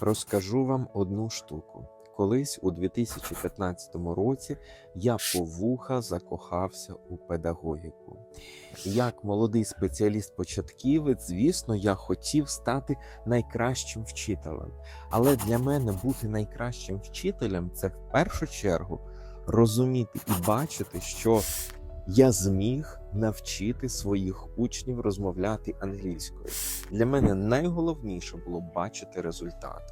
Розкажу вам одну штуку. Колись у 2015 році я по вуха закохався у педагогіку. Як молодий спеціаліст-початківець, звісно, я хотів стати найкращим вчителем. Але для мене бути найкращим вчителем це в першу чергу розуміти і бачити, що я зміг навчити своїх учнів розмовляти англійською. Для мене найголовніше було бачити результат.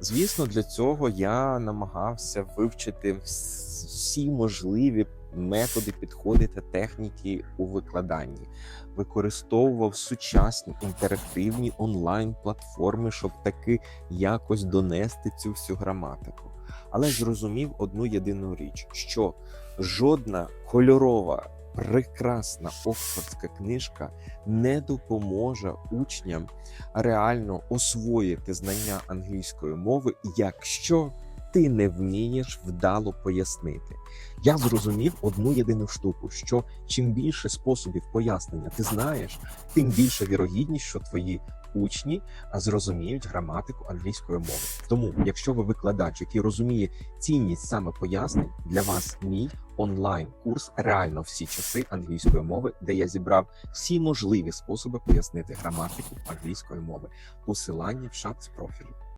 Звісно, для цього я намагався вивчити всі можливі методи, підходи та техніки у викладанні, використовував сучасні інтерактивні онлайн-платформи, щоб таки якось донести цю всю граматику. Але зрозумів одну єдину річ: що жодна кольорова, прекрасна оксфордська книжка не допоможе учням реально освоїти знання англійської мови, якщо ти не вмієш вдало пояснити. Я зрозумів одну єдину штуку: що чим більше способів пояснення ти знаєш, тим більше вірогідність, що твої учні зрозуміють граматику англійської мови. Тому, якщо ви викладач, який розуміє цінність саме пояснень, для вас мій онлайн курс реально всі часи англійської мови, де я зібрав всі можливі способи пояснити граматику англійської мови. Посилання в шапці профілю.